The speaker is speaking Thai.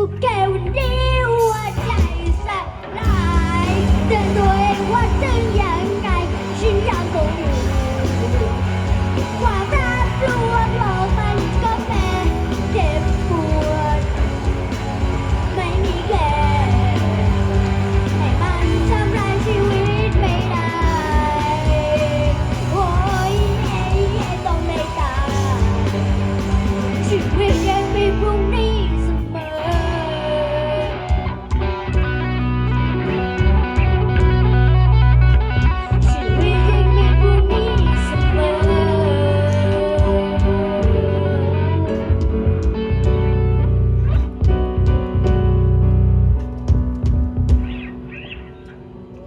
ก็แก้วเดียวใจสลายเตือนวเว่าจึง